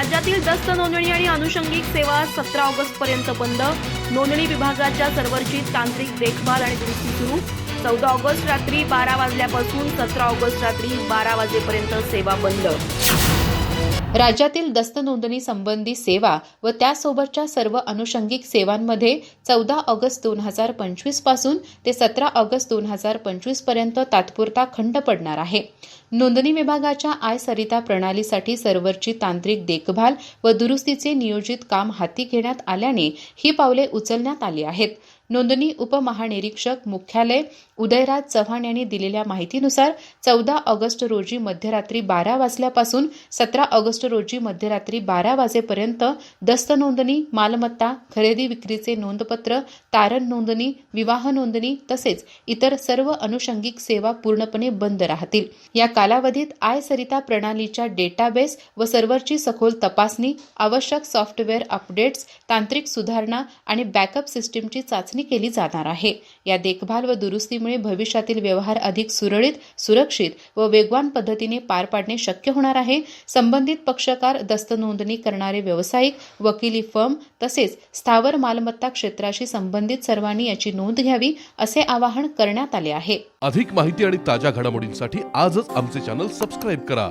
राज्यातील दस्त नोंदणी आणि अनुषंगिक सेवा सतरा ऑगस्ट पर्यंत बंद. नोंदणी विभागाच्या सर्व्हरची तांत्रिक देखभाल आणि दुरुस्ती सुरू. चौदा ऑगस्ट रात्री बारा वाजल्यापासून सतरा ऑगस्ट रात्री बारा वाजेपर्यंत सेवा बंद. राज्यातील दस्त नोंदणी संबंधी सेवा व त्यासोबतच्या सर्व अनुषंगिक सेवांमध्ये चौदा ऑगस्ट दोन हजार पंचवीसपासून ते सतरा ऑगस्ट दोन हजार पंचवीसपर्यंत तात्पुरता खंड पडणार आहे. नोंदणी विभागाच्या आय सरिता प्रणालीसाठी सर्व्हरची तांत्रिक देखभाल व दुरुस्तीचे नियोजित काम हाती घेण्यात आल्याने ही पावले उचलण्यात आली आहेत. नोंदणी उपमहानिरीक्षक मुख्यालय उदयराज चव्हाण यांनी दिलेल्या माहितीनुसार चौदा ऑगस्ट रोजी मध्यरात्री बारा वाजल्यापासून सतरा ऑगस्ट रोजी मध्यरात्री बारा वाजेपर्यंत दस्त नोंदणी मालमत्ता खरेदी विक्रीचे नोंदपत्र तारण नोंदणी विवाह नोंदणी तसेच इतर सर्व अनुषंगिक सेवा पूर्णपणे बंद राहतील. या कालावधीत आय सरिता प्रणालीच्या डेटाबेस व सर्व्हरची सखोल तपासणी आवश्यक सॉफ्टवेअर अपडेट्स तांत्रिक सुधारणा आणि बॅकअप सिस्टीमची चाचणी केली जाणार आहे. या देखभाल व दुरुस्तीमुळे भविष्यातील व्यवहार अधिक सुरळीत सुरक्षित व वेगवान पद्धतीने पार पाडणे शक्य होणार आहे. संबंधित पक्षकार दस्त नोंदणी करणारे व्यावसायिक वकिली फर्म तसेच स्थावर मालमत्ता क्षेत्राशी संबंधित सर्वांनी याची नोंद घ्यावी असे आवाहन करण्यात आले आहे. अधिक माहिती आणि ताज्या घडामोडींसाठी आजच आमचे चॅनल सबस्क्राईब करा.